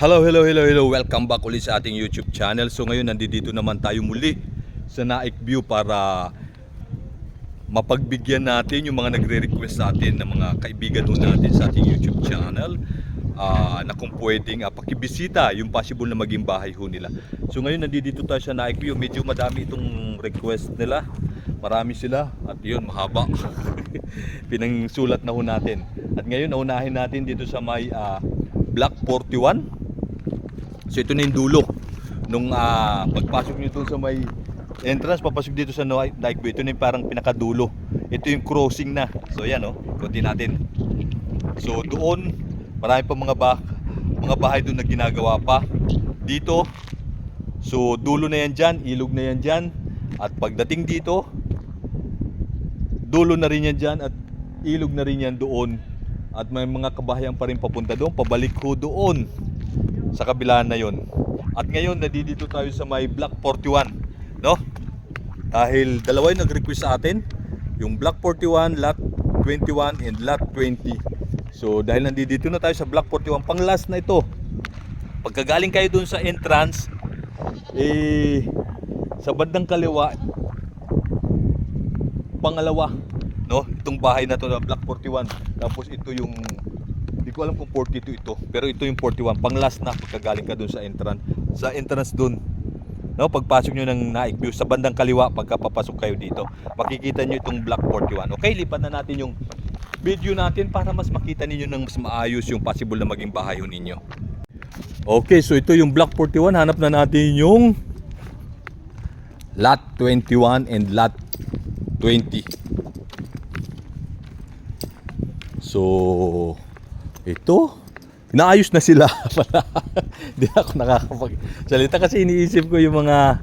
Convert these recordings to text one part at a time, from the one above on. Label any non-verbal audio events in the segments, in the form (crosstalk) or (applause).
Hello, hello, hello, hello. Welcome back ulit sa ating YouTube channel. So ngayon nandito naman tayo muli sa Naik View para mapagbigyan natin yung mga nagre-request sa atin ng mga kaibigan ho natin sa ating YouTube channel ah, na kung pwedeng ah, pakibisita yung possible na maging bahay ho nila. So ngayon nandito tayo sa Naik View. Medyo madami itong request nila. Marami sila at yun mahaba. (laughs) Pinangsulat na ho natin. At ngayon naunahin natin dito sa may ah, Block 41. So ito na yung dulo nung ah, pagpasok nyo doon sa may entrance, papasok dito sa View. Ito na yung parang pinakadulo. Ito yung crossing na. So yan oh, kunti natin. So doon, marami pa mga bah mga bahay doon na ginagawa pa. Dito, so dulo na yan dyan, ilog na yan dyan. At pagdating dito, dulo na rin yan dyan at ilog na rin yan doon. At may mga kabahayan pa rin papunta doon, pabalik ko doon sa kabila na yon. At ngayon, nandito tayo sa may Block 41, no? Dahil dalawa yung nag-request sa atin, yung Block 41, Lot 21, and Lot 20. So, dahil nandito na tayo sa Block 41, pang last na ito. Pagkagaling kayo dun sa entrance, eh, sa bandang kaliwa, pangalawa, no? Itong bahay na to na Block 41. Tapos ito yung ko alam kung 42 ito, pero ito yung 41. Pang last na pagkagaling ka dun sa entrance. Sa entrance dun. No, pagpasok nyo ng Naik View sa bandang kaliwa pagka papasok kayo dito, makikita nyo itong Block 41. Okay, lipat na natin yung video natin para mas makita ninyo ng mas maayos yung possible na maging bahay ninyo. Okay, so ito yung Block 41. Hanap na natin yung Lot 21 and Lot 20. So, ito, naayos na sila. (laughs) Hindi ako nakakapagsalita kasi iniisip ko yung mga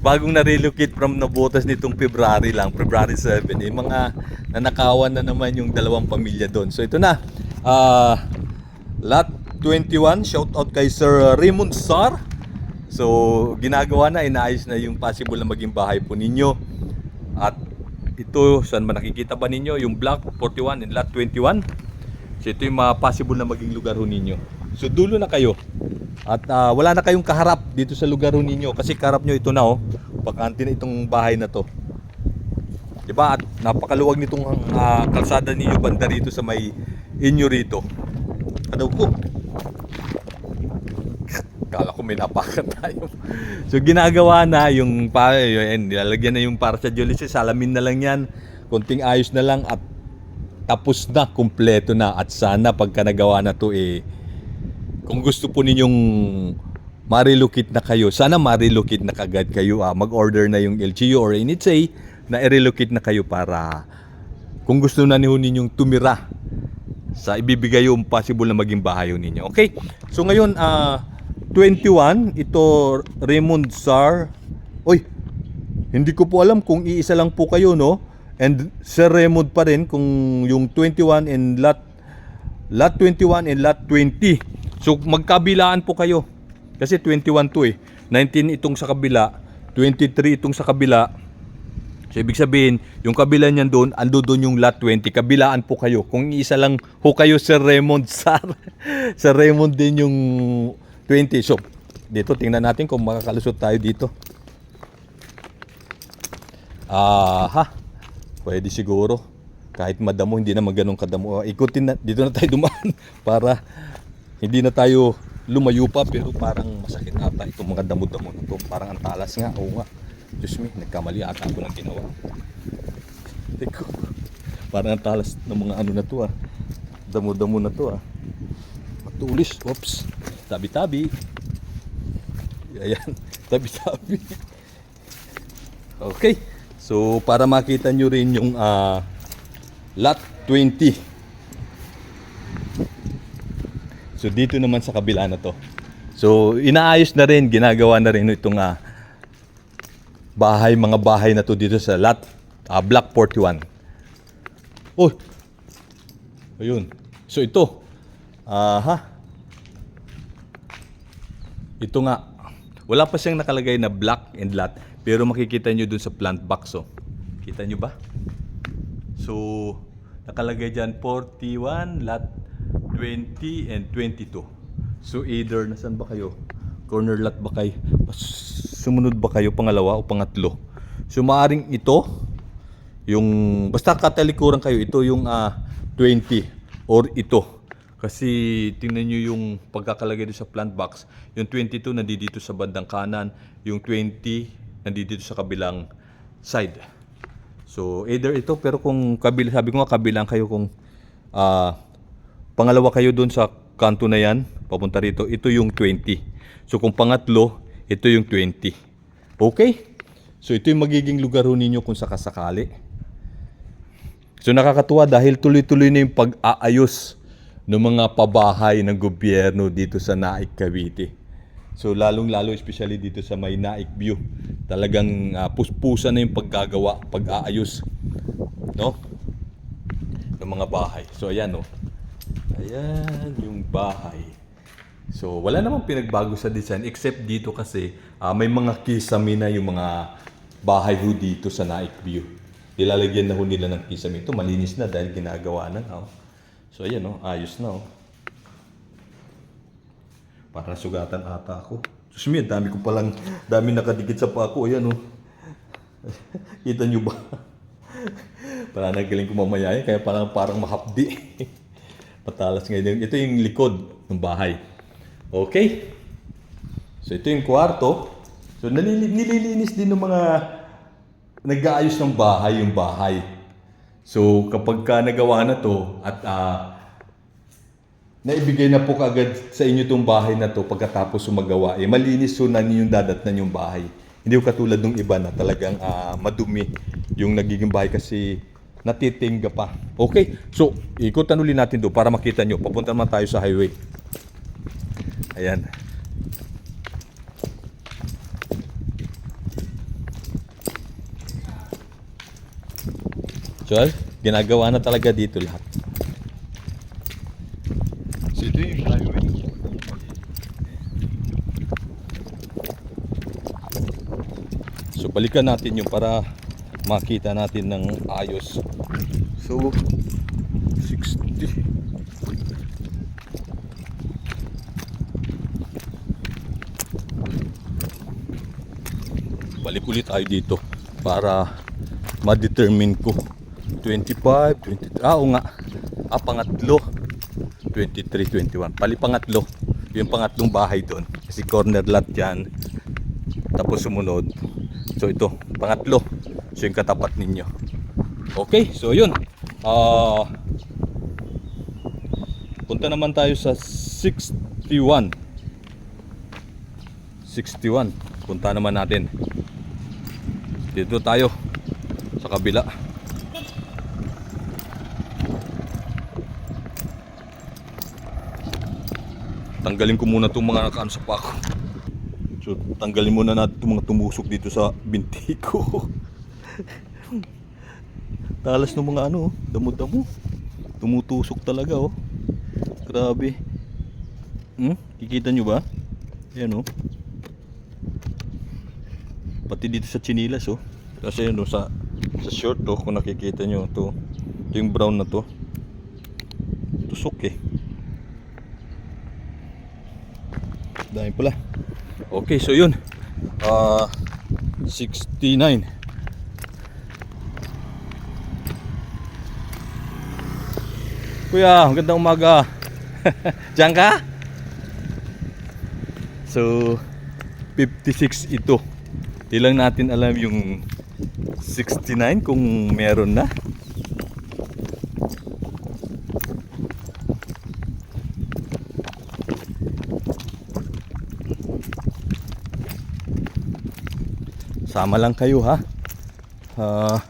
bagong na-relocate from Nabotas nitong February lang, February 7. Yung mga nanakawan na naman yung dalawang pamilya doon. So ito na, ah, lot 21, shout out kay Sir Raymond Sar. So ginagawa na, inaayos na yung possible na maging bahay po ninyo. At ito, saan ba nakikita ba ninyo? Yung block 41 and lot 21. So ito yung mga possible na maging lugar ho ninyo. So dulo na kayo. At ah, wala na kayong kaharap dito sa lugar ho ninyo kasi kaharap nyo ito na oh. Bakante na itong bahay na to. 'Di ba? At napakaluwag nitong ah, kalsada ninyo banda rito sa may inyo rito. Ano ko? Kala ko may napakan (laughs) tayo. so ginagawa na yung pa yun, nilalagyan na yung para sa Jolice, salamin na lang 'yan. Konting ayos na lang at tapos na, kumpleto na at sana pagka nagawa na to eh kung gusto po ninyong ma-relocate na kayo, sana ma-relocate na kagad kayo, ah, mag-order na yung LGU or NHA na i-relocate na kayo para kung gusto na niyo ninyong tumira sa ibibigay yung possible na maging bahay ninyo. Okay? So ngayon, ah 21, ito Raymond Sar. Oy, hindi ko po alam kung iisa lang po kayo, no? And Sir Raymond pa rin kung yung 21 and lot lot 21 and lot 20. So magkabilaan po kayo. Kasi 21 to eh. 19 itong sa kabila, 23 itong sa kabila. So ibig sabihin, yung kabila niyan doon, ando doon yung lot 20. Kabilaan po kayo. Kung isa lang ho kayo Sir Raymond (laughs) Sar. Sir Raymond din yung 20. So dito tingnan natin kung makakalusot tayo dito. Ah, ha. Pwede siguro. Kahit madamo, hindi naman ganun kadamo. Ah, Ikutin na, dito na tayo dumaan (laughs) para hindi na tayo lumayo pa pero parang masakit ata itong mga damo-damo na to. Parang ang talas nga. Oo nga. Diyos me, nagkamali ata ako ng ginawa. Teko. Parang ang talas ng mga ano na to ah. Damo-damo na to ah. Matulis. Oops. Tabi-tabi. Ayan. (laughs) Tabi-tabi. Okay. So, para makita nyo rin yung ah, lot 20. So, dito naman sa kabila na to. So, inaayos na rin, ginagawa na rin itong ah, bahay, mga bahay na to dito sa lot, ah, block 41. Oh! Ayun. So, ito. Aha. Ito nga. Wala pa siyang nakalagay na block and lot. Pero makikita nyo dun sa plant box. Oh. Kita nyo ba? So, nakalagay dyan 41, lot 20, and 22. So either, nasan ba kayo? Corner lot ba kayo? Sumunod ba kayo pangalawa o pangatlo? So maaring ito, yung, basta katalikuran kayo, ito yung ah, 20 or ito. Kasi tingnan nyo yung pagkakalagay doon sa plant box. Yung 22 nandito sa bandang kanan, yung 20 nandito sa kabilang side. So either ito pero kung kabila sabi ko nga kabilang kayo kung ah pangalawa kayo doon sa kanto na yan, papunta rito, ito yung 20. So kung pangatlo, ito yung 20. Okay? So ito yung magiging lugar ho ninyo kung sakasakali. So nakakatuwa dahil tuloy-tuloy na yung pag-aayos ng mga pabahay ng gobyerno dito sa Naik, Cavite. So lalong-lalo especially dito sa may Naik View. Talagang ah, puspusan na yung paggagawa, pag-aayos no? ng mga bahay. So ayan no. Ayan yung bahay. So wala namang pinagbago sa design except dito kasi ah, may mga kisame na yung mga bahay ho dito sa Naik View. Nilalagyan na ho nila ng kisame. Ito malinis na dahil ginagawa na. Oh. So ayan no, ayos na oh. Para sugatan ata ako. Diyos me, dami ko palang, dami nakadikit sa paa ko. Ayan oh. (laughs) Kita nyo ba? (laughs) Parang nagaling ko mamaya eh, kaya parang parang mahapdi. (laughs) Patalas ngayon. Ito yung likod ng bahay. Okay? So ito yung kwarto. So nililinis din ng mga nag-aayos ng bahay yung bahay. So kapag ka nagawa na to at ah, naibigay na po kagad sa inyo tong bahay na to pagkatapos sumagawa, eh malinis so na yung dadatnan yung bahay. Hindi ko katulad ng iba na talagang ah, madumi yung nagiging bahay kasi natitingga pa. Okay, so ikutan ulit natin doon para makita nyo. Papunta naman tayo sa highway. Ayan. So, ginagawa na talaga dito lahat. So, ito yung highway. So, balikan natin yung para makita natin ng ayos. So, 60. Balik ulit tayo dito para ma-determine ko 25, 23, ah oo nga ah pangatlo 23, 21 pali pangatlo yung pangatlong bahay doon. Kasi corner lot yan. Tapos sumunod. So ito pangatlo. So yung katapat ninyo. Okay so yun. Ah punta naman tayo sa 61 61 punta naman natin. Dito tayo sa kabila tanggalin ko muna itong mga nakaano sa pako so tanggalin muna natin itong mga tumusok dito sa binti ko. (laughs) Talas ng mga ano oh, damo-damo. Tumutusok talaga oh. Grabe. Hmm? kikita nyo ba? Yan oh. Pati dito sa chinilas oh. Kasi ano sa sa short to kung nakikita nyo to yung brown na to tusok eh dami pala okay so yun ah 69 Kuya, magandang umaga. (laughs) Diyan ka? So, 56 ito. Di lang natin alam yung 69 kung meron na. Sama lang kayo ha. Ah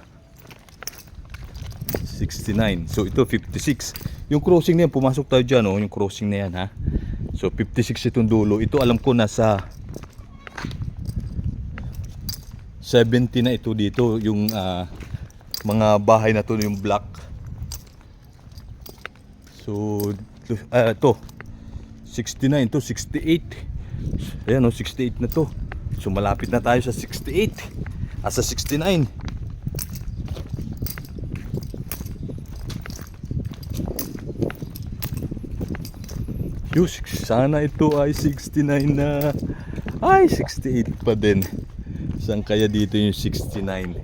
69. So ito 56. Yung crossing na yan, pumasok tayo dyan, oh, yung crossing na yan ha. So 56 itong dulo. Ito alam ko nasa 70 na ito dito yung ah, mga bahay na to yung block. So ah, ito 69 to 68. Ayan oh 68 na to. So malapit na tayo sa 68. Ah, sa 69. Yo, six- sana ito ay 69 na. Ay, 68 pa din. Saan kaya dito yung 69?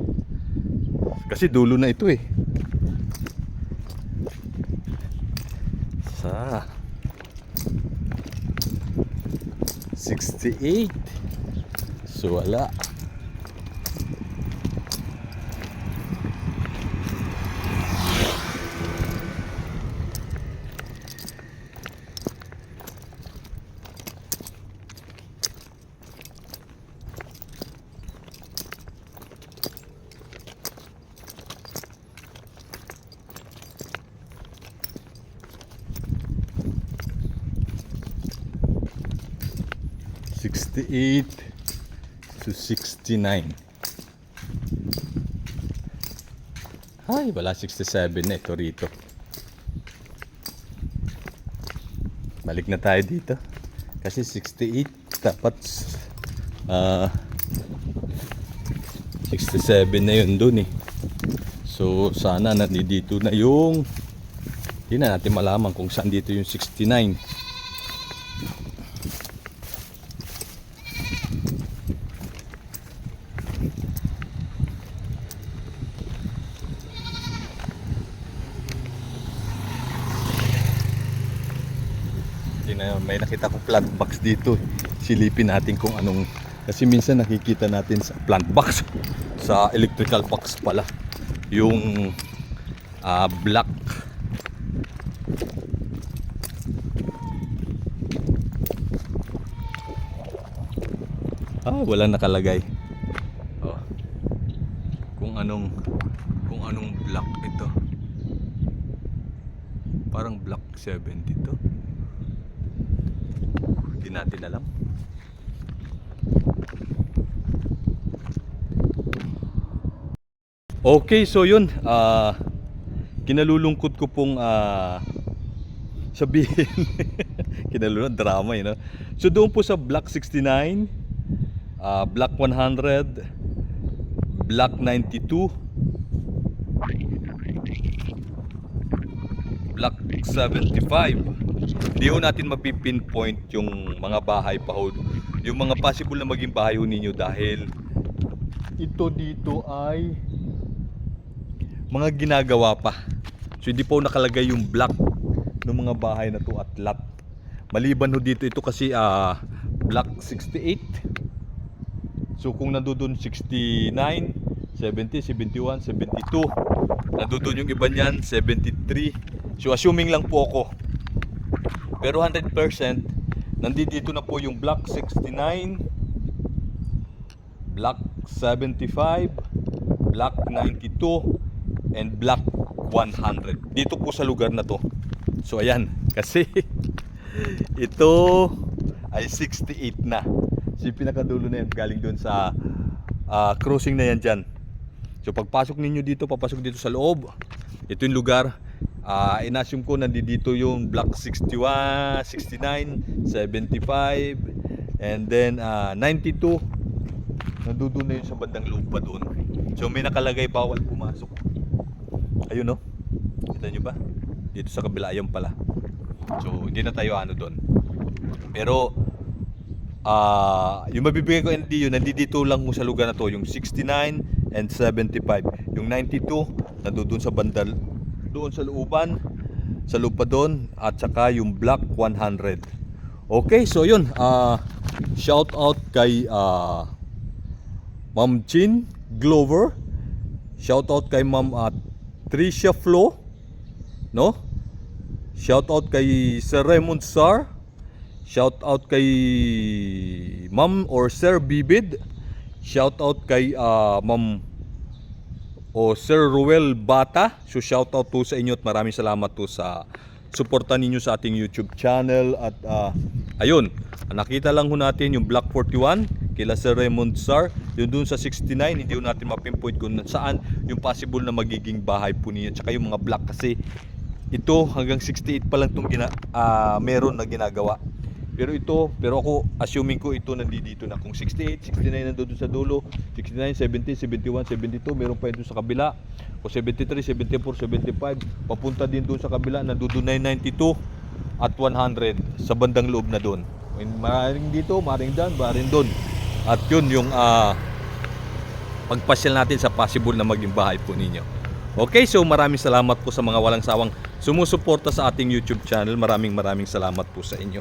Kasi dulo na ito eh. Sa 68. So wala. Sixty-eight to sixty-nine. Ay, wala 67 na ito rito. Balik na tayo dito. Kasi 68 dapat ah 67 na yun dun eh. So sana nandito na yung hindi na natin malaman kung saan dito yung 69. Na may nakita ko plant box dito. Silipin natin kung anong kasi minsan nakikita natin sa plant box sa electrical box pala yung ah, black Ah, wala nakalagay. Oh. Kung anong kung anong black ito. Parang black 70 to. Hindi natin alam. Okay, so yun. ah kinalulungkot ko pong ah sabihin. (laughs) kinalulungkot, drama yun. No? So doon po sa Black 69, ah Black 100, Black 92, Black 75. Hindi ho natin mapipinpoint yung mga bahay pa ho. Yung mga possible na maging bahay ho ninyo dahil ito dito ay mga ginagawa pa. So hindi po nakalagay yung black ng mga bahay na to at lot. Maliban ho dito ito kasi ah black 68. So kung nandoon 69, 70, 71, 72, nandoon yung iba niyan 73. So assuming lang po ako. Pero 100% nandito na po yung black 69, black 75, black 92, and black 100. Dito po sa lugar na to. So ayan, (laughs) kasi ito ay 68 na. So yung pinakadulo na yan galing doon sa ah, crossing na yan dyan. So pagpasok ninyo dito, papasok dito sa loob. Ito yung lugar. Ah, inassume ko nandito yung block 61, 69, 75, and then ah, 92. Nandoon na yun sa bandang loob pa doon. So may nakalagay bawal pumasok. Ayun no. Kita nyo ba? Dito sa kabila ayun pala. So hindi na tayo ano doon. Pero ah yung mabibigay ko NDU nandito lang mo sa lugar na to yung 69 and 75. Yung 92 nandoon sa bandal doon sa looban sa loob pa doon at saka yung black 100. Okay, so yun. ah shout out kay ah Ma'am Chin Glover. Shout out kay Ma'am at Tricia Flo. No? Shout out kay Sir Raymond Sar. Shout out kay Ma'am or Sir Bibid. Shout out kay ah, Ma'am o Sir Ruel Bata. So shout out po sa inyo at maraming salamat po sa suporta ninyo sa ating YouTube channel at ah, ayun, nakita lang ho natin yung Black 41 kila Sir Raymond Sar. Yung dun sa 69, hindi ho natin mapinpoint kung saan yung possible na magiging bahay po ninyo. Tsaka yung mga black kasi ito hanggang 68 pa lang itong gina, ah, meron na ginagawa. Pero ito, pero ako assuming ko ito nandito na kung 68, 69 nandoon sa dulo, 69, 70, 71, 72, meron pa yun sa kabila. O 73, 74, 75, papunta din doon sa kabila, nandoon na yung 92. at 100 sa bandang loob na doon. Maring dito, maring doon, maring doon. At yun yung ah, pagpasyal natin sa possible na maging bahay po ninyo. Okay, so maraming salamat po sa mga walang sawang sumusuporta sa ating YouTube channel. Maraming maraming salamat po sa inyo.